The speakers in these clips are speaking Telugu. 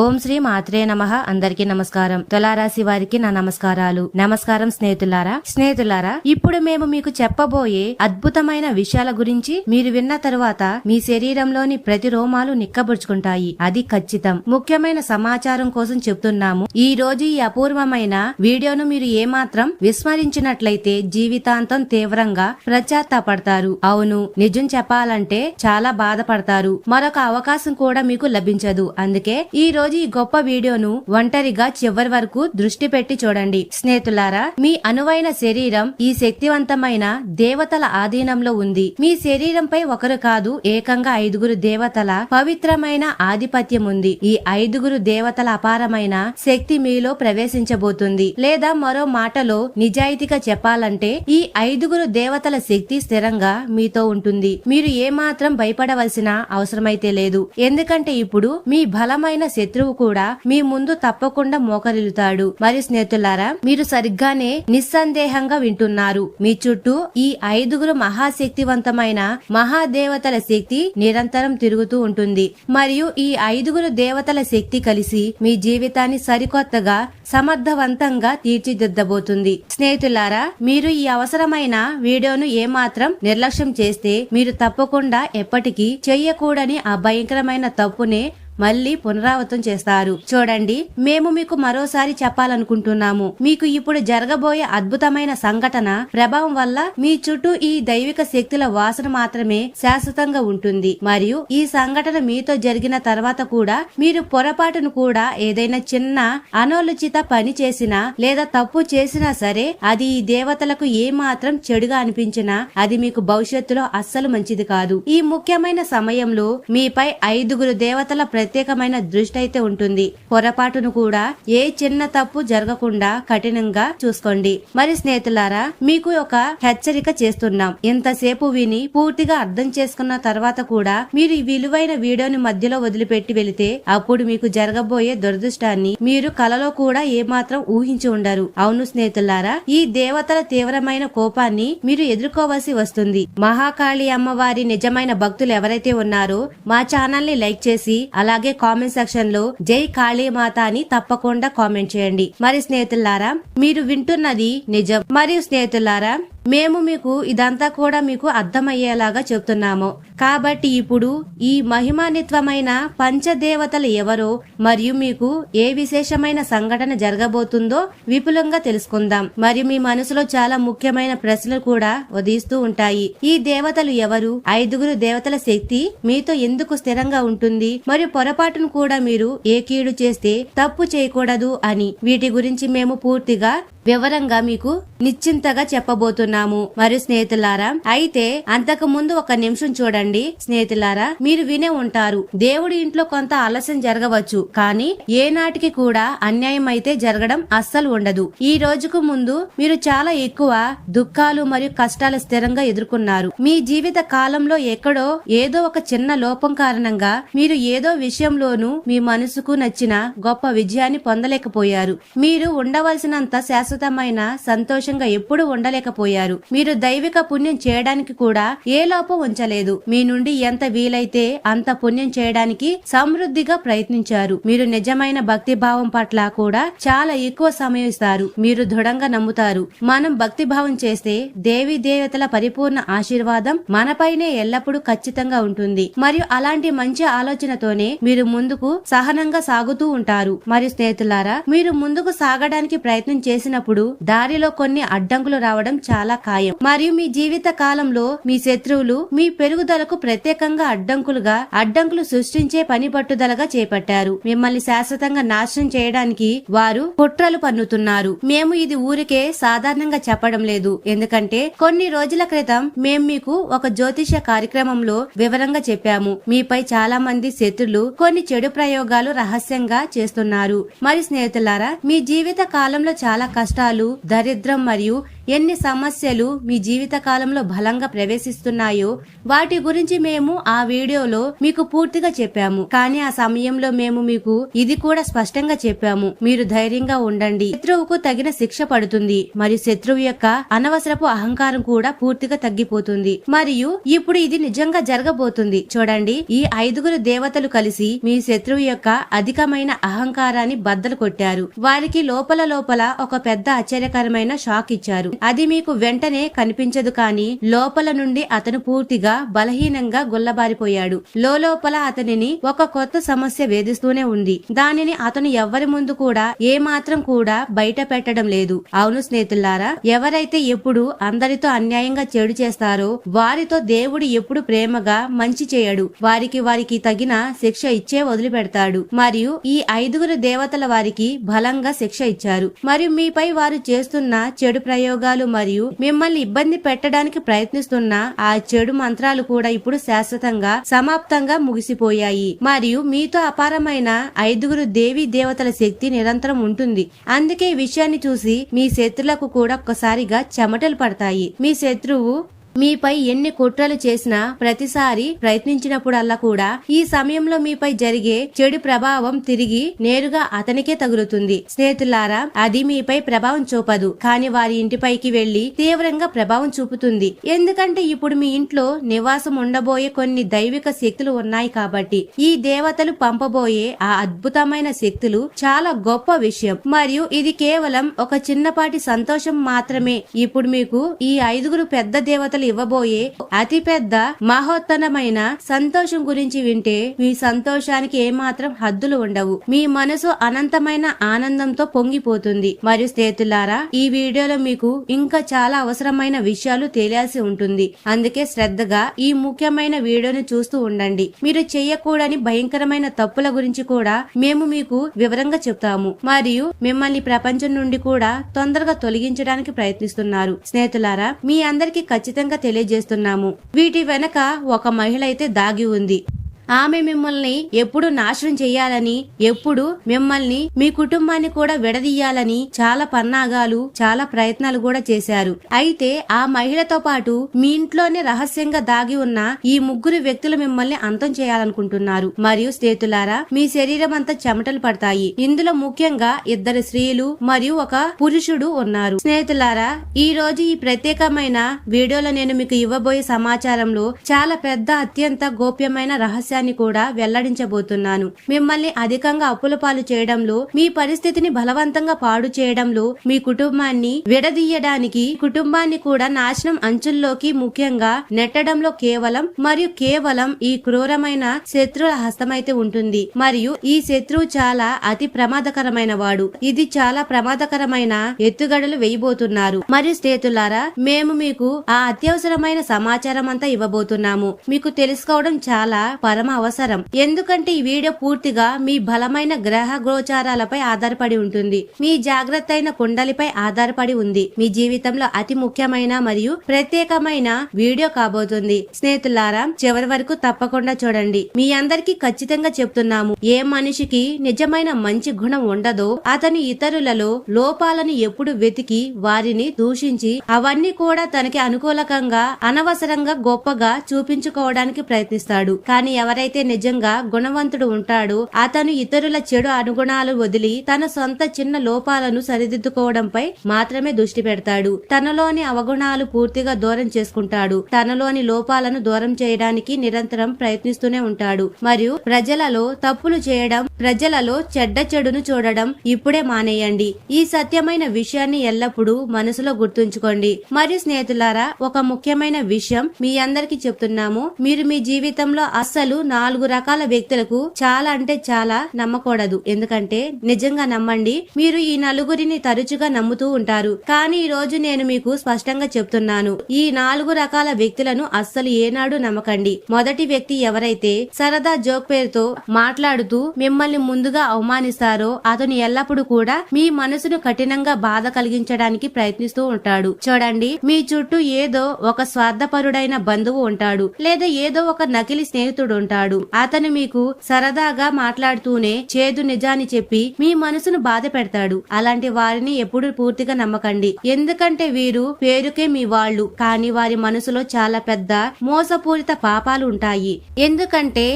ఓం శ్రీ మాత్రే నమ. అందరికీ నమస్కారం. తులారాశి వారికి నా నమస్కారాలు. నమస్కారం స్నేహితులారా. స్నేహితులారా ఇప్పుడు మేము మీకు చెప్పబోయే అద్భుతమైన విషయాల గురించి మీరు విన్న తరువాత మీ శరీరంలోని ప్రతి రోమాలు నిక్కబుర్చుకుంటాయి అది ఖచ్చితం. ముఖ్యమైన సమాచారం కోసం చెప్తున్నాము. ఈ రోజు ఈ అపూర్వమైన వీడియోను మీరు ఏమాత్రం విస్మరించినట్లయితే జీవితాంతం తీవ్రంగా పశ్చాత్తాపడతారు అవును నిజం చెప్పాలంటే చాలా బాధపడతారు. మరొక అవకాశం కూడా మీకు లభించదు. అందుకే ఈ రోజు ఈ గొప్ప వీడియోను ఒంటరిగా చివరి వరకు దృష్టి పెట్టి చూడండి. స్నేహితులారా మీ అనువైన శరీరం ఈ శక్తివంతమైన దేవతల ఆధీనంలో ఉంది. మీ శరీరంపై ఒకరు కాదు ఏకంగా ఐదుగురు దేవతల పవిత్రమైన ఆధిపత్యం ఉంది. ఈ ఐదుగురు దేవతల అపారమైన శక్తి మీలో ప్రవేశించబోతుంది. లేదా మరో మాటలో నిజాయితీగా చెప్పాలంటే ఈ ఐదుగురు దేవతల శక్తి స్థిరంగా మీతో ఉంటుంది. మీరు ఏమాత్రం భయపడవలసిన అవసరమైతే లేదు. ఎందుకంటే ఇప్పుడు మీ బలమైన శక్తి శత్రువు కూడా మీ ముందు తప్పకుండా మోకరిల్లుతాడు. మరి స్నేహితులారా మీరు సరిగ్గానే నిస్సందేహంగా వింటున్నారు. మీ చుట్టూ ఈ ఐదుగురు మహాశక్తివంతమైన మహాదేవతల శక్తి నిరంతరం తిరుగుతూ ఉంటుంది. మరియు ఈ ఐదుగురు దేవతల శక్తి కలిసి మీ జీవితాన్ని సరికొత్తగా సమర్థవంతంగా తీర్చిదిద్దబోతుంది. స్నేహితులారా మీరు ఈ అవసరమైన వీడియోను ఏమాత్రం నిర్లక్ష్యం చేస్తే మీరు తప్పకుండా ఎప్పటికీ చెయ్యకూడని ఆ భయంకరమైన తప్పునే మళ్ళీ పునరావృతం చేస్తారు. చూడండి మేము మీకు మరోసారి చెప్పాలనుకుంటున్నాము. మీకు ఇప్పుడు జరగబోయే అద్భుతమైన సంఘటన ప్రభావం వల్ల మీ చుట్టూ ఈ దైవిక శక్తుల వాసన మాత్రమే శాశ్వతంగా ఉంటుంది. మరియు ఈ సంఘటన మీతో జరిగిన తర్వాత కూడా మీరు పొరపాటును కూడా ఏదైనా చిన్న అనాలోచిత పని చేసినా లేదా తప్పు చేసినా సరే అది ఈ దేవతలకు ఏ మాత్రం చెడుగా అనిపించినా అది మీకు భవిష్యత్తులో అస్సలు మంచిది కాదు. ఈ ముఖ్యమైన సమయంలో మీపై ఐదుగురు దేవతల ప్రత్యేకమైన దృష్టి అయితే ఉంటుంది. పొరపాటును కూడా ఏ చిన్న తప్పు జరగకుండా కఠినంగా చూసుకోండి. మరి స్నేహితులారా మీకు ఒక హెచ్చరిక చేస్తున్నాం. ఇంతసేపు విని పూర్తిగా అర్థం చేసుకున్న తర్వాత కూడా మీరు ఈ విలువైన వీడియోని మధ్యలో వదిలిపెట్టి వెళితే అప్పుడు మీకు జరగబోయే దురదృష్టాన్ని మీరు కలలో కూడా ఏమాత్రం ఊహించి ఉండరు. అవును స్నేహితులారా ఈ దేవతల తీవ్రమైన కోపాన్ని మీరు ఎదుర్కోవలసి వస్తుంది. మహాకాళి అమ్మవారి నిజమైన భక్తులు ఎవరైతే ఉన్నారో మా ఛానల్ని లైక్ చేసి అలా అలాగే కామెంట్ సెక్షన్లో జై కాళీ మాత అని తప్పకుండా కామెంట్ చేయండి. మరి స్నేహితులారా మీరు వింటున్నది నిజం. మరియు స్నేహితులారా మేము మీకు ఇదంతా కూడా మీకు అర్థమయ్యేలాగా చెప్తున్నాము. కాబట్టి ఇప్పుడు ఈ మహిమాన్వితమైన పంచదేవతలు ఎవరో మరియు మీకు ఏ విశేషమైన సంఘటన జరగబోతుందో విపులంగా తెలుసుకుందాం. మరియు మీ మనసులో చాలా ముఖ్యమైన ప్రశ్నలు కూడా ఉదయిస్తూ ఉంటాయి. ఈ దేవతలు ఎవరు? ఐదుగురు దేవతల శక్తి మీతో ఎందుకు స్థిరంగా ఉంటుంది? మరియు పొరపాటును కూడా మీరు ఏ కీడు చేస్తే తప్పు చేయకూడదు అని. వీటి గురించి మేము పూర్తిగా వివరంగా మీకు నిశ్చింతగా చెప్పబోతున్నాము. మరియు స్నేహితులారా అయితే అంతకు ముందు ఒక నిమిషం చూడండి. స్నేహితులారా మీరు వినే ఉంటారు. దేవుడి ఇంట్లో కొంత ఆలస్యం జరగవచ్చు. కానీ ఏనాటికి కూడా అన్యాయం అయితే జరగడం అస్సలు ఉండదు. ఈ రోజుకు ముందు మీరు చాలా ఎక్కువ దుఃఖాలు మరియు కష్టాలు స్థిరంగా ఎదుర్కొన్నారు. మీ జీవిత కాలంలో ఎక్కడో ఏదో ఒక చిన్న లోపం కారణంగా మీరు ఏదో విషయంలోనూ మీ మనసుకు నచ్చిన గొప్ప విజయాన్ని పొందలేకపోయారు. మీరు ఉండవలసినంత ప్రస్తుతమైన సంతోషంగా ఎప్పుడు ఉండలేకపోయారు. మీరు దైవిక పుణ్యం చేయడానికి కూడా ఏ లోపం ఉంచలేదు. మీ నుండి ఎంత వీలైతే అంత పుణ్యం చేయడానికి సమృద్ధిగా ప్రయత్నించారు. మీరు నిజమైన భక్తి భావం పట్ల కూడా చాలా ఎక్కువ సమయం ఇస్తారు. మీరు దృఢంగా నమ్ముతారు. మనం భక్తి భావం చేస్తే దేవి దేవతల పరిపూర్ణ ఆశీర్వాదం మనపైనే ఎల్లప్పుడూ ఖచ్చితంగా ఉంటుంది. మరియు అలాంటి మంచి ఆలోచనతోనే మీరు ముందుకు సహనంగా సాగుతూ ఉంటారు. మరియు స్నేహితులారా మీరు ముందుకు సాగడానికి ప్రయత్నం చేసిన చేసినప్పుడు దారిలో కొన్ని అడ్డంకులు రావడం చాలా ఖాయం. మరియు మీ జీవిత కాలంలో మీ శత్రువులు మీ పెరుగుదలకు ప్రత్యేకంగా అడ్డంకులుగా అడ్డంకులు సృష్టించే పని పట్టుదలగా చేపట్టారు. మిమ్మల్ని శాశ్వతంగా నాశనం చేయడానికి వారు కుట్రలు పన్నుతున్నారు. మేము ఇది ఊరికే సాధారణంగా చెప్పడం లేదు. ఎందుకంటే కొన్ని రోజుల క్రితం మేము మీకు ఒక జ్యోతిష కార్యక్రమంలో వివరంగా చెప్పాము. మీపై చాలా మంది శత్రులు కొన్ని చెడు ప్రయోగాలు రహస్యంగా చేస్తున్నారు. మరి స్నేహితులారా మీ జీవిత కాలంలో చాలా కష్టాలు దరిద్రం మరియు ఎన్ని సమస్యలు మీ జీవిత కాలంలో బలంగా ప్రవేశిస్తున్నాయో వాటి గురించి మేము ఆ వీడియోలో మీకు పూర్తిగా చెప్పాము. కానీ ఆ సమయంలో మేము మీకు ఇది కూడా స్పష్టంగా చెప్పాము. మీరు ధైర్యంగా ఉండండి. శత్రువుకు తగిన శిక్ష పడుతుంది. మరియు శత్రువు యొక్క అనవసరపు అహంకారం కూడా పూర్తిగా తగ్గిపోతుంది. మరియు ఇప్పుడు ఇది నిజంగా జరగబోతుంది. చూడండి ఈ ఐదుగురు దేవతలు కలిసి మీ శత్రువు యొక్క అధికమైన అహంకారాన్ని బద్దలు కొట్టారు. వారికి లోపల లోపల ఒక పెద్ద ఆశ్చర్యకరమైన షాక్ ఇచ్చారు. అది మీకు వెంటనే కనిపించదు కానీ లోపల నుండి అతను పూర్తిగా బలహీనంగా గుల్లబారిపోయాడు. లోపల అతనిని ఒక కొత్త సమస్య వేధిస్తూనే ఉంది. దానిని అతను ఎవ్వరి ముందు కూడా ఏ మాత్రం కూడా బయట పెట్టడం లేదు. అవును స్నేహితులారా ఎవరైతే ఎప్పుడు అందరితో అన్యాయంగా చెడు చేస్తారో వారితో దేవుడు ఎప్పుడు ప్రేమగా మంచి చేయడు. వారికి వారికి తగిన శిక్ష ఇచ్చే వదిలిపెడతాడు. మరియు ఈ ఐదుగురు దేవతల వారికి బలంగా శిక్ష ఇచ్చారు. మరియు మీపై వారు చేస్తున్న చెడు ప్రయోగం రోగాలు మరియు మిమ్మల్ని ఇబ్బంది పెట్టడానికి ప్రయత్నిస్తున్న ఆ చెడు మంత్రాలు కూడా ఇప్పుడు శాశ్వతంగా సమాప్తంగా ముగిసిపోయాయి. మరియు మీతో అపారమైన ఐదుగురు దేవీ దేవతల శక్తి నిరంతరం ఉంటుంది. అందుకే ఈ విషయాన్ని చూసి మీ శత్రులకు కూడా ఒక్కసారిగా చెమటలు పడతాయి. మీ శత్రువు మీపై ఎన్ని కుట్రలు చేసినా ప్రతిసారి ప్రయత్నించినప్పుడల్లా కూడా ఈ సమయంలో మీపై జరిగే చెడు ప్రభావం తిరిగి నేరుగా అతనికే తగులుతుంది. స్నేహితులారా అది మీపై ప్రభావం చూపదు. కానీ వారి ఇంటిపైకి వెళ్ళి తీవ్రంగా ప్రభావం చూపుతుంది. ఎందుకంటే ఇప్పుడు మీ ఇంట్లో నివాసం ఉండబోయే కొన్ని దైవిక శక్తులు ఉన్నాయి కాబట్టి ఈ దేవతలు పంపబోయే ఆ అద్భుతమైన శక్తులు చాలా గొప్ప విషయం. మరియు ఇది కేవలం ఒక చిన్నపాటి సంతోషం మాత్రమే. ఇప్పుడు మీకు ఈ ఐదుగురు పెద్ద దేవతలు ఇవ్వబోయే అతి పెద్ద మహోత్తరమైన సంతోషం గురించి వింటే మీ సంతోషానికి ఏమాత్రం హద్దులు ఉండవు. మీ మనసు అనంతమైన ఆనందంతో పొంగిపోతుంది. మరియు స్నేహితులారా ఈ వీడియోలో మీకు ఇంకా చాలా అవసరమైన విషయాలు తెలియాల్సి ఉంటుంది. అందుకే శ్రద్ధగా ఈ ముఖ్యమైన వీడియోను చూస్తూ ఉండండి. మీరు చేయకూడని భయంకరమైన తప్పుల గురించి కూడా మేము మీకు వివరంగా చెప్తాము. మరియు మిమ్మల్ని ప్రపంచం నుండి కూడా తొందరగా తొలగించడానికి ప్రయత్నిస్తున్నారు. స్నేహితులారా మీ అందరికీ ఖచ్చితంగా తెలియజేస్తున్నాము. వీటి వెనక ఒక మహిళ అయితే దాగి ఉంది. ఆమె మిమ్మల్ని ఎప్పుడు నాశనం చేయాలని ఎప్పుడు మిమ్మల్ని మీ కుటుంబాన్ని కూడా విడదీయాలని చాలా పన్నాగాలు చాలా ప్రయత్నాలు కూడా చేశారు. అయితే ఆ మహిళతో పాటు మీ ఇంట్లోనే రహస్యంగా దాగి ఉన్న ఈ ముగ్గురు వ్యక్తులు మిమ్మల్ని అంతం చేయాలనుకుంటున్నారు. మరియు స్నేహితులారా మీ శరీరం అంతా చెమటలు పడతాయి. ఇందులో ముఖ్యంగా ఇద్దరు స్త్రీలు మరియు ఒక పురుషుడు ఉన్నారు. స్నేహితులారా ఈ రోజు ఈ ప్రత్యేకమైన వీడియోలో నేను మీకు ఇవ్వబోయే సమాచారంలో చాలా పెద్ద అత్యంత గోప్యమైన రహస్యాన్ని కూడా వెల్లడించబోతున్నాను. మిమ్మల్ని అధికంగా అప్పుల పాలు చేయడంలో మీ పరిస్థితిని బలవంతంగా పాడు చేయడంలో మీ కుటుంబాన్ని విడదీయడానికి కుటుంబాన్ని కూడా నాశనం అంచుల్లోకి ముఖ్యంగా నెట్టడంలో కేవలం మరియు కేవలం ఈ క్రూరమైన శత్రువుల హస్తమైతే ఉంటుంది. మరియు ఈ శత్రువు చాలా అతి ప్రమాదకరమైన వాడు. ఇది చాలా ప్రమాదకరమైన ఎత్తుగడలు వేయబోతున్నారు. మరియు స్నేహితులారా మేము మీకు ఆ అత్యవసరమైన సమాచారం అంతా ఇవ్వబోతున్నాము. మీకు తెలుసుకోవడం చాలా పరమ అవసరం. ఎందుకంటే ఈ వీడియో పూర్తిగా మీ బలమైన గ్రహ గోచారాలపై ఆధారపడి ఉంటుంది. మీ జాగ్రత్త అయిన కుండలిపై ఆధారపడి ఉంది. మీ జీవితంలో అతి ముఖ్యమైన మరియు ప్రత్యేకమైన వీడియో కాబోతుంది. స్నేహితులారా చివరి వరకు తప్పకుండా చూడండి. మీ అందరికీ ఖచ్చితంగా చెప్తున్నాము. ఏ మనిషికి నిజమైన మంచి గుణం ఉండదో అతని ఇతరులలో లోపాలను ఎప్పుడు వెతికి వారిని దూషించి అవన్నీ కూడా తనకి అనుకూలకంగా అనవసరంగా గొప్పగా చూపించుకోవడానికి ప్రయత్నిస్తాడు. కానీ ఎవరైతే నిజంగా గుణవంతుడు ఉంటాడో అతను ఇతరుల చెడు అనుగుణాలు వదిలి తన సొంత చిన్న లోపాలను సరిదిద్దుకోవడంపై మాత్రమే దృష్టి పెడతాడు. తనలోని అవగుణాలు పూర్తిగా దూరం చేసుకుంటాడు. తనలోని లోపాలను దూరం చేయడానికి నిరంతరం ప్రయత్నిస్తూనే ఉంటాడు. మరియు ప్రజలలో తప్పులు చేయడం ప్రజలలో చెడ్డ చెడును చూడడం ఇప్పుడే మానేయండి. ఈ సత్యమైన విషయాన్ని ఎల్లప్పుడూ మనసులో గుర్తుంచుకోండి. మరియు స్నేహితులారా ఒక ముఖ్యమైన విషయం మీ అందరికి చెప్తున్నాము. మీరు మీ జీవితంలో అస్సలు నాలుగు రకాల వ్యక్తులకు చాలా అంటే చాలా నమ్మకూడదు. ఎందుకంటే నిజంగా నమ్మండి మీరు ఈ నలుగురిని తరచుగా నమ్ముతూ ఉంటారు. కానీ ఈ రోజు నేను మీకు స్పష్టంగా చెప్తున్నాను. ఈ నాలుగు రకాల వ్యక్తులను అస్సలు ఏనాడు నమ్మకండి. మొదటి వ్యక్తి ఎవరైతే సరదా జోక్ పేరుతో మాట్లాడుతూ మిమ్మల్ని ముందుగా అవమానిస్తారో అతను ఎల్లప్పుడూ కూడా మీ మనసును కఠినంగా బాధ కలిగించడానికి ప్రయత్నిస్తూ ఉంటాడు. చూడండి మీ చుట్టూ ఏదో ఒక స్వార్థపరుడైన బంధువు ఉంటాడు. లేదా ఏదో ఒక నకిలీ స్నేహితుడు ఉంటాడు. ఉంటాడు అతను మీకు సరదాగా మాట్లాడుతూనే చేదు నిజాన్ని చెప్పి మీ మనసును బాధ పెడతాడు. అలాంటి వారిని ఎప్పుడు పూర్తిగా నమ్మకండి. ఎందుకంటే వీరు పేరుకే మీ వాళ్ళు. కానీ వారి మనసులో చాలా పెద్ద మోసపూరిత పాపాలు ఉంటాయి. ఎందుకంటే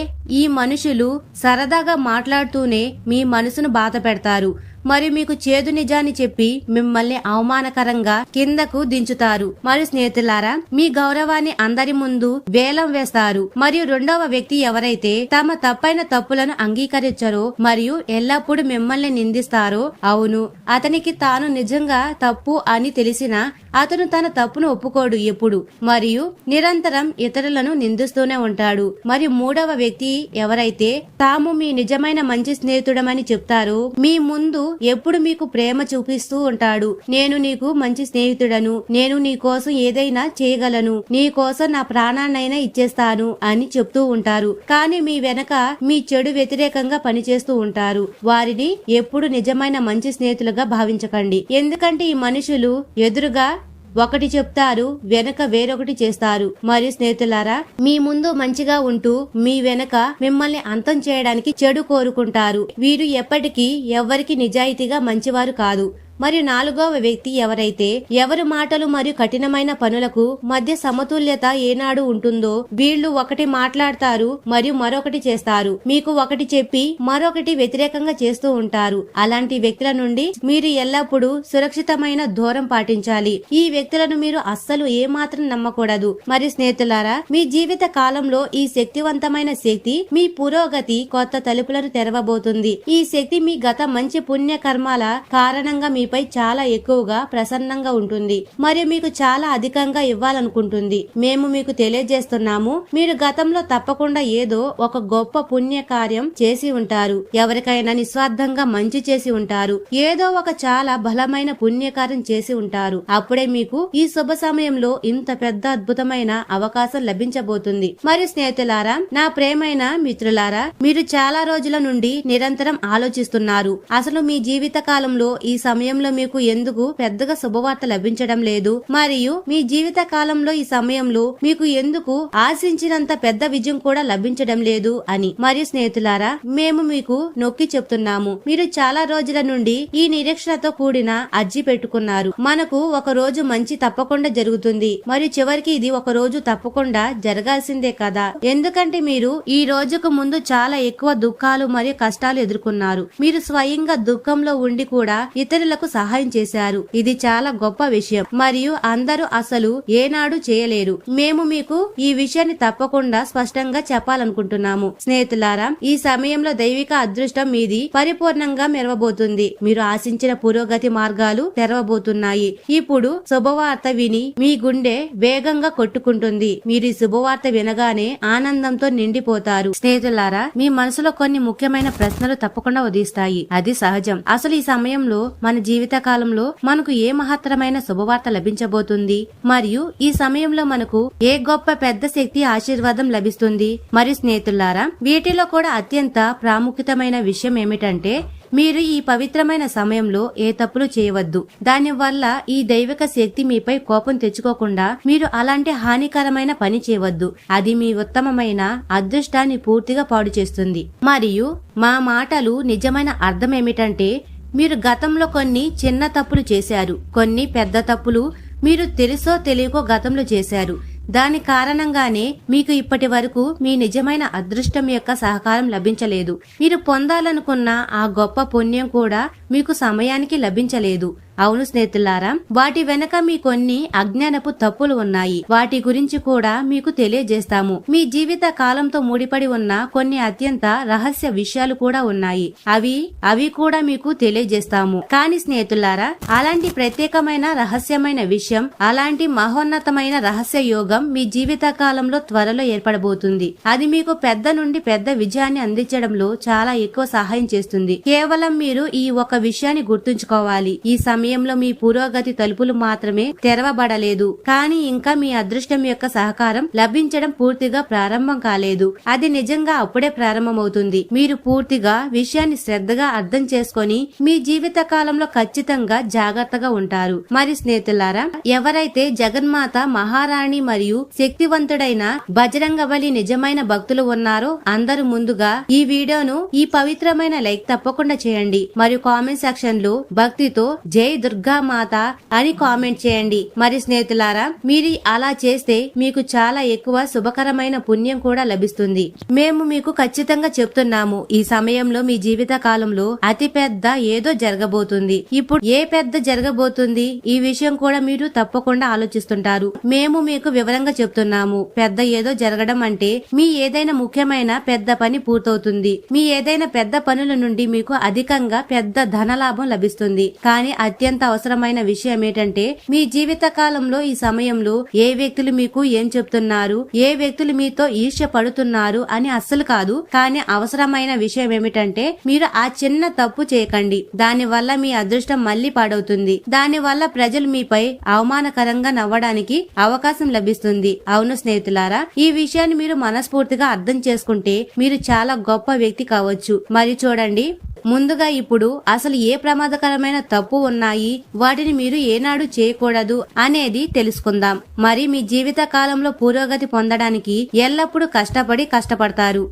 ఈ మనుషులు సరదాగా మాట్లాడుతూనే మీ మనసును బాధ పెడతారు. మరియు మీకు చేదు నిజాన్ని చెప్పి మిమ్మల్ని అవమానకరంగా కిందకు దించుతారు. మరియు స్నేహితులారా మీ గౌరవాన్ని అందరి ముందు వేలం వేస్తారు. మరియు రెండవ వ్యక్తి ఎవరైతే తమ తప్పైన తప్పులను అంగీకరించరో మరియు ఎల్లప్పుడూ మిమ్మల్ని నిందిస్తారో అవును అతనికి తాను నిజంగా తప్పు అని తెలిసినా అతను తన తప్పును ఒప్పుకోడు ఎప్పుడు. మరియు నిరంతరం ఇతరులను నిందిస్తూనే ఉంటాడు. మరియు మూడవ వ్యక్తి ఎవరైతే తాము మీ నిజమైన మంచి స్నేహితుడమని చెప్తారో మీ ముందు ఎప్పుడు మీకు ప్రేమ చూపిస్తూ ఉంటాడు. నేను నీకు మంచి స్నేహితుడను. నేను నీ కోసం ఏదైనా చేయగలను. నీ కోసం నా ప్రాణాన్నైనా ఇచ్చేస్తాను అని చెప్తూ ఉంటారు. కానీ మీ వెనక మీ చెడు వ్యతిరేకంగా పనిచేస్తూ ఉంటారు. వారిని ఎప్పుడు నిజమైన మంచి స్నేహితులుగా భావించకండి. ఎందుకంటే ఈ మనుషులు ఎదురుగా ఒకటి చెప్తారు వెనక వేరొకటి చేస్తారు. మరియు స్నేహితులారా మీ ముందు మంచిగా ఉంటూ మీ వెనక మిమ్మల్ని అంతం చేయడానికి చెడు కోరుకుంటారు. వీరు ఎప్పటికీ ఎవ్వరికి నిజాయితీగా మంచివారు కాదు. మరియు నాలుగవ వ్యక్తి ఎవరైతే ఎవరి మాటలు మరియు కఠినమైన పనులకు మధ్య సమతుల్యత ఏనాడు ఉంటుందో వీళ్ళు ఒకటి మాట్లాడతారు మరియు మరొకటి చేస్తారు. మీకు ఒకటి చెప్పి మరొకటి వ్యతిరేకంగా చేస్తూ ఉంటారు. అలాంటి వ్యక్తుల నుండి మీరు ఎల్లప్పుడూ సురక్షితమైన దూరం పాటించాలి. ఈ వ్యక్తులను మీరు అస్సలు ఏమాత్రం నమ్మకూడదు. మరి స్నేహితులారా మీ జీవిత కాలంలో ఈ శక్తివంతమైన శక్తి మీ పురోగతి కొత్త తలుపులను తెరవబోతుంది. ఈ శక్తి మీ గత మంచి పుణ్యకర్మాల కారణంగా మీ మీపై చాలా ఎక్కువగా ప్రసన్నంగా ఉంటుంది. మరియు మీకు చాలా అధికంగా ఇవ్వాలనుకుంటుంది. మేము మీకు తెలియజేస్తున్నాము. మీరు గతంలో తప్పకుండా ఏదో ఒక గొప్ప పుణ్య కార్యం చేసి ఉంటారు. ఎవరికైనా నిస్వార్థంగా మంచి చేసి ఉంటారు. ఏదో ఒక చాలా బలమైన పుణ్యకార్యం చేసి ఉంటారు. అప్పుడే మీకు ఈ శుభ సమయంలో ఇంత పెద్ద అద్భుతమైన అవకాశం లభించబోతుంది. మరియు స్నేహితులారా నా ప్రేమైన మిత్రులారా మీరు చాలా రోజుల నుండి నిరంతరం ఆలోచిస్తున్నారు. అసలు మీ జీవిత కాలంలో ఈ సమయం సమయంలో మీకు ఎందుకు పెద్దగా శుభవార్త లభించడం లేదు? మరియు మీ జీవిత కాలంలో ఈ సమయంలో మీకు ఎందుకు ఆశించినంత పెద్ద విజయం కూడా లభించడం లేదు అని. మరియు స్నేహితులారా మేము మీకు నొక్కి చెప్తున్నాము. మీరు చాలా రోజుల నుండి ఈ నిరీక్షణతో కూడిన అర్జీ పెట్టుకున్నారు. మనకు ఒక రోజు మంచి తప్పకుండా జరుగుతుంది. మరియు చివరికి ఇది ఒక రోజు తప్పకుండా జరగాల్సిందే కదా. ఎందుకంటే మీరు ఈ రోజుకు ముందు చాలా ఎక్కువ దుఃఖాలు మరియు కష్టాలు ఎదుర్కొన్నారు. మీరు స్వయంగా దుఃఖంలో ఉండి కూడా ఇతరులకు సహాయం చేశారు. ఇది చాలా గొప్ప విషయం. మరియు అందరూ అసలు ఏనాడు చేయలేరు. మేము మీకు ఈ విషయాన్ని తప్పకుండా స్పష్టంగా చెప్పాలనుకుంటున్నాము. స్నేహితులారా ఈ సమయంలో దైవిక అదృష్టం మీది పరిపూర్ణంగా మెరవబోతుంది. మీరు ఆశించిన పురోగతి మార్గాలు తెరవబోతున్నాయి. ఇప్పుడు శుభవార్త విని మీ గుండె వేగంగా కొట్టుకుంటుంది. మీరు ఈ శుభవార్త వినగానే ఆనందంతో నిండిపోతారు. స్నేహితులారా మీ మనసులో కొన్ని ముఖ్యమైన ప్రశ్నలు తప్పకుండా ఉదయిస్తాయి. అది సహజం. అసలు ఈ సమయంలో మన జీవితం జీవితకాలంలో మనకు ఏ మహత్తరమైన శుభవార్త లభించబోతుంది? మరియు ఈ సమయంలో మనకు ఏ గొప్ప పెద్ద శక్తి ఆశీర్వాదం లభిస్తుంది? మరియు స్నేహితులారా వీటిలో కూడా అత్యంత ప్రాముఖ్యతమైన విషయం ఏమిటంటే మీరు ఈ పవిత్రమైన సమయంలో ఏ తప్పులు చేయవద్దు. దానివల్ల ఈ దైవిక శక్తి మీపై కోపం తెచ్చుకోకుండా మీరు అలాంటి హానికరమైన పని చేయవద్దు. అది మీ ఉత్తమమైన అదృష్టాన్ని పూర్తిగా పాడు చేస్తుంది. మరియు మా మాటలు నిజమైన అర్థం ఏమిటంటే మీరు గతంలో కొన్ని చిన్న తప్పులు చేశారు కొన్ని పెద్ద తప్పులు మీరు తెలుసో తెలియకో గతంలో చేశారు. దాని కారణంగానే మీకు ఇప్పటి వరకు మీ నిజమైన అదృష్టం యొక్క సహకారం లభించలేదు. మీరు పొందాలనుకున్న ఆ గొప్ప పుణ్యం కూడా మీకు సమయానికి లభించలేదు. అవును స్నేహితులారా వాటి వెనక మీ కొన్ని అజ్ఞానపు తప్పులు ఉన్నాయి. వాటి గురించి కూడా మీకు తెలియజేస్తాము. మీ జీవిత కాలంతో ముడిపడి ఉన్న కొన్ని అత్యంత రహస్య విషయాలు కూడా ఉన్నాయి. అవి అవి కూడా మీకు తెలియజేస్తాము. కానీ స్నేహితులారా అలాంటి ప్రత్యేకమైన రహస్యమైన విషయం అలాంటి మహోన్నతమైన రహస్య యోగం మీ జీవిత కాలంలో త్వరలో ఏర్పడబోతుంది. అది మీకు పెద్ద నుండి పెద్ద విజయాన్ని అందించడంలో చాలా ఎక్కువ సహాయం చేస్తుంది. కేవలం మీరు ఈ ఒక విషయాన్ని గుర్తుంచుకోవాలి. ఈ సమయం సమయంలో మీ పురోగతి తలుపులు మాత్రమే తెరవబడలేదు. కానీ ఇంకా మీ అదృష్టం యొక్క సహకారం లభించడం పూర్తిగా ప్రారంభం కాలేదు. అది నిజంగా అప్పుడే ప్రారంభమవుతుంది. మీరు పూర్తిగా విషయాన్ని శ్రద్ధగా అర్థం చేసుకొని మీ జీవిత కాలంలో ఖచ్చితంగా జాగ్రత్తగా ఉంటారు. మరి స్నేహితులారా ఎవరైతే జగన్మాత మహారాణి మరియు శక్తివంతుడైన బజరంగ బలి నిజమైన భక్తులు ఉన్నారో అందరూ ముందుగా ఈ వీడియోను ఈ పవిత్రమైన లైక్ తప్పకుండా చేయండి. మరియు కామెంట్ సెక్షన్లో భక్తితో జై దుర్గా మాత అని కామెంట్ చేయండి. మరి స్నేహితులారా మీరు అలా చేస్తే మీకు చాలా ఎక్కువ శుభకరమైన పుణ్యం కూడా లభిస్తుంది. మేము మీకు ఖచ్చితంగా చెప్తున్నాము ఈ సమయంలో మీ జీవిత కాలంలో అతి పెద్ద ఏదో జరగబోతుంది. ఇప్పుడు ఏ పెద్ద జరగబోతుంది ఈ విషయం కూడా మీరు తప్పకుండా ఆలోచిస్తుంటారు. మేము మీకు వివరంగా చెప్తున్నాము పెద్ద ఏదో జరగడం అంటే మీ ఏదైనా ముఖ్యమైన పెద్ద పని పూర్తవుతుంది. మీ ఏదైనా పెద్ద పనుల నుండి మీకు అధికంగా పెద్ద ధనలాభం లభిస్తుంది. కానీ అత్యంత అత్యంత అవసరమైన విషయం ఏంటంటే మీ జీవిత కాలంలో ఈ సమయంలో ఏ వ్యక్తులు మీకు ఏం చెప్తున్నారు ఏ వ్యక్తులు మీతో ఈర్ష్య పడుతున్నారు అని అస్సలు కాదు. కానీ అవసరమైన విషయం ఏమిటంటే మీరు ఆ చిన్న తప్పు చేయకండి. దాని వల్ల మీ అదృష్టం మళ్ళీ పాడవుతుంది. దాని వల్ల ప్రజలు మీపై అవమానకరంగా నవ్వడానికి అవకాశం లభిస్తుంది. అవును స్నేహితులారా ఈ విషయాన్ని మీరు మనస్ఫూర్తిగా అర్థం చేసుకుంటే మీరు చాలా గొప్ప వ్యక్తి కావచ్చు. మరి చూడండి. ముందుగా ఇప్పుడు అసలు ఏ ప్రమాదకరమైన తప్పు ఉన్నాయి వాటిని మీరు ఏనాడు చేయకూడదు అనేది తెలుసుకుందాం. మరి మీ జీవిత కాలంలో పురోగతి పొందడానికి ఎల్లప్పుడూ కష్టపడి కష్టపడతారు.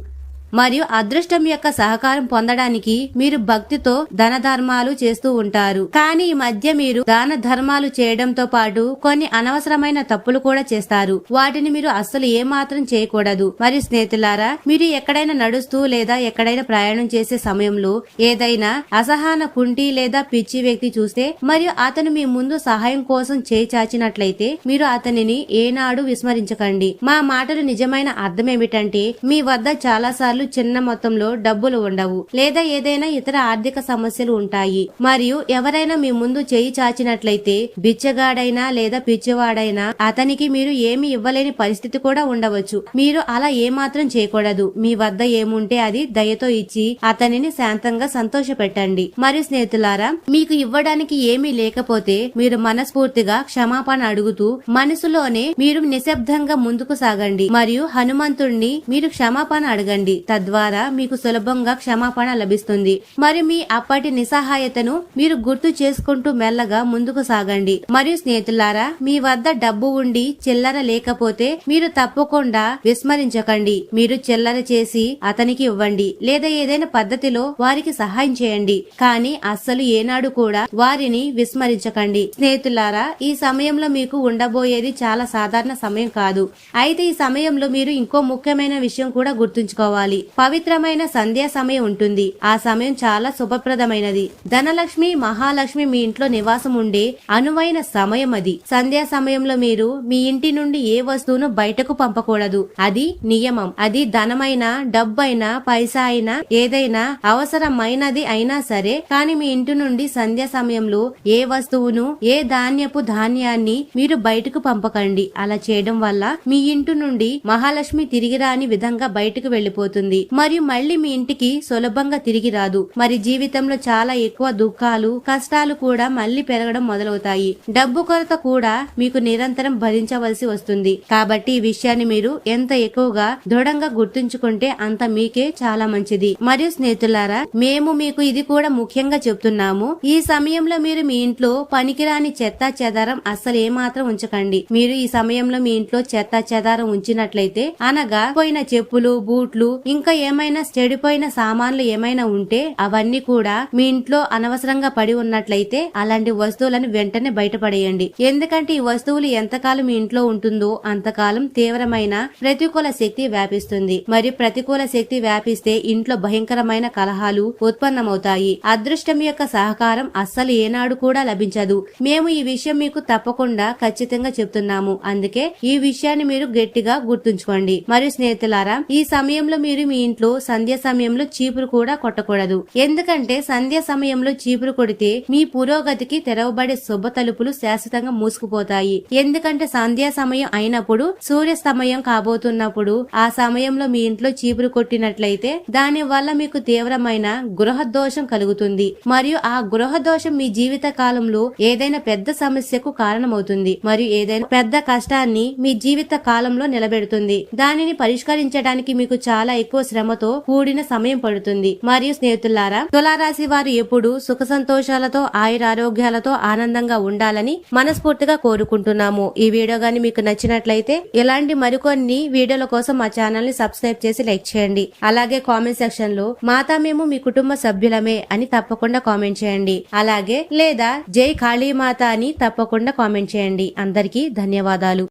మరియు అదృష్టం యొక్క సహకారం పొందడానికి మీరు భక్తితో ధన ధర్మాలు చేస్తూ ఉంటారు. కానీ ఈ మధ్య మీరు దాన ధర్మాలు చేయడంతో పాటు కొన్ని అనవసరమైన తప్పులు కూడా చేస్తారు. వాటిని మీరు అస్సలు ఏమాత్రం చేయకూడదు. మరి స్నేహితులారా మీరు ఎక్కడైనా నడుస్తూ లేదా ఎక్కడైనా ప్రయాణం చేసే సమయంలో ఏదైనా అసహన కుంటి లేదా పిచ్చి వ్యక్తి చూస్తే మరియు అతను మీ ముందు సహాయం కోసం చేయి చాచినట్లయితే మీరు అతనిని ఏనాడు విస్మరించకండి. మా మాటలు నిజమైన అర్థం ఏమిటంటే మీ వద్ద చాలా సార్లు చిన్న మొత్తంలో డబ్బులు ఉండవు. లేదా ఏదైనా ఇతర ఆర్థిక సమస్యలు ఉంటాయి. మరియు ఎవరైనా మీ ముందు చేయి చాచినట్లయితే బిచ్చగాడైనా లేదా పిచ్చివాడైనా అతనికి మీరు ఏమి ఇవ్వలేని పరిస్థితి కూడా ఉండవచ్చు. మీరు అలా ఏమాత్రం చేయకూడదు. మీ వద్ద ఏముంటే అది దయతో ఇచ్చి అతనిని శాంతంగా సంతోష పెట్టండి మరియు స్నేహితులారా మీకు ఇవ్వడానికి ఏమీ లేకపోతే మీరు మనస్ఫూర్తిగా క్షమాపణ అడుగుతూ మనసులోనే మీరు నిశ్శబ్దంగా ముందుకు సాగండి. మరియు హనుమంతుణ్ణి మీరు క్షమాపణ అడగండి. తద్వారా మీకు సులభంగా క్షమాపణ లభిస్తుంది. మరియు మీ అప్పటి నిస్సహాయతను మీరు గుర్తు చేసుకుంటూ మెల్లగా ముందుకు సాగండి. మరియు స్నేహితులారా మీ వద్ద డబ్బు ఉండి చిల్లర లేకపోతే మీరు తప్పకుండా విస్మరించకండి. మీరు చిల్లర చేసి అతనికి ఇవ్వండి. లేదా ఏదైనా పద్ధతిలో వారికి సహాయం చేయండి. కానీ అస్సలు ఏనాడు కూడా వారిని విస్మరించకండి. స్నేహితులారా ఈ సమయంలో మీకు ఉండబోయేది చాలా సాధారణ సమయం కాదు. అయితే ఈ సమయంలో మీరు ఇంకో ముఖ్యమైన విషయం కూడా గుర్తుంచుకోవాలి. పవిత్రమైన సంధ్యా సమయం ఉంటుంది. ఆ సమయం చాలా శుభప్రదమైనది. ధనలక్ష్మి మహాలక్ష్మి మీ ఇంట్లో నివాసం ఉండే అనువైన సమయం అది. సంధ్యా సమయంలో మీరు మీ ఇంటి నుండి ఏ వస్తువును బయటకు పంపకూడదు. అది నియమం. అది ధనమైన డబ్బైనా పైసా అయినా ఏదైనా అవసరమైనది అయినా సరే కానీ మీ ఇంటి నుండి సంధ్యా సమయంలో ఏ వస్తువును ఏ ధాన్యపు ధాన్యాన్ని మీరు బయటకు పంపకండి. అలా చేయడం వల్ల మీ ఇంటి నుండి మహాలక్ష్మి తిరిగి రాని విధంగా బయటకు వెళ్ళిపోతుంది మరియు మళ్ళీ మీ ఇంటికి సులభంగా తిరిగి రాదు. మరి జీవితంలో చాలా ఎక్కువ దుఃఖాలు కష్టాలు కూడా మళ్ళీ పెరగడం మొదలవుతాయి. డబ్బు కొరత కూడా మీకు నిరంతరం భరించవలసి వస్తుంది. కాబట్టి ఈ విషయాన్ని మీరు ఎంత ఎక్కువగా దృఢంగా గుర్తుంచుకుంటే అంత మీకే చాలా మంచిది. మరియు స్నేహితులారా మేము మీకు ఇది కూడా ముఖ్యంగా చెప్తున్నాము. ఈ సమయంలో మీరు మీ ఇంట్లో పనికిరాని చెత్త చెదారం అస్సలు ఏమాత్రం ఉంచకండి. మీరు ఈ సమయంలో మీ ఇంట్లో చెత్త చెదారం ఉంచినట్లయితే అనగా పోయిన చెప్పులు బూట్లు ఇంకా ఏమైనా చెడిపోయిన సామాన్లు ఏమైనా ఉంటే అవన్నీ కూడా మీ ఇంట్లో అనవసరంగా పడి ఉన్నట్లయితే అలాంటి వస్తువులను వెంటనే బయటపడేయండి. ఎందుకంటే ఈ వస్తువులు ఎంతకాలం మీ ఇంట్లో ఉంటుందో అంతకాలం తీవ్రమైన ప్రతికూల శక్తి వ్యాపిస్తుంది. మరియు ప్రతికూల శక్తి వ్యాపిస్తే ఇంట్లో భయంకరమైన కలహాలు ఉత్పన్నమవుతాయి. అదృష్టం యొక్క సహకారం అస్సలు ఏనాడు కూడా లభించదు. మేము ఈ విషయం మీకు తప్పకుండా ఖచ్చితంగా చెప్తున్నాము. అందుకే ఈ విషయాన్ని మీరు గట్టిగా గుర్తుంచుకోండి. మరియు స్నేహితులారా ఈ సమయంలో మీరు మీరు మీ ఇంట్లో సంధ్య సమయంలో చీపురు కూడా కొట్టకూడదు. ఎందుకంటే సంధ్య సమయంలో చీపురు కొడితే మీ పురోగతికి తెరవబడే శుభ తలుపులు శాశ్వతంగా మూసుకుపోతాయి. ఎందుకంటే సంధ్యా సమయం అయినప్పుడు సూర్య సమయం కాబోతున్నప్పుడు ఆ సమయంలో మీ ఇంట్లో చీపురు కొట్టినట్లయితే దాని వల్ల మీకు తీవ్రమైన గృహ దోషం కలుగుతుంది. మరియు ఆ గృహ దోషం మీ జీవిత కాలంలో ఏదైనా పెద్ద సమస్యకు కారణమవుతుంది. మరియు ఏదైనా పెద్ద కష్టాన్ని మీ జీవిత కాలంలో నిలబెడుతుంది. దానిని పరిష్కరించడానికి మీకు చాలా ఎక్కువ ఎక్కువ శ్రమతో కూడిన సమయం పడుతుంది. మరియు స్నేహితులారా తులారాశి వారు ఎప్పుడు సుఖ సంతోషాలతో ఆయురారోగ్యాలతో ఆనందంగా ఉండాలని మనస్ఫూర్తిగా కోరుకుంటున్నాము. ఈ వీడియో గాని మీకు నచ్చినట్లయితే ఇలాంటి మరికొన్ని వీడియోల కోసం మా ఛానల్ని సబ్స్క్రైబ్ చేసి లైక్ చేయండి. అలాగే కామెంట్ సెక్షన్లో మాతా మేము మీ కుటుంబ సభ్యులమే అని తప్పకుండా కామెంట్ చేయండి. అలాగే లేదా జై కాళీమాత అని తప్పకుండా కామెంట్ చేయండి. అందరికీ ధన్యవాదాలు.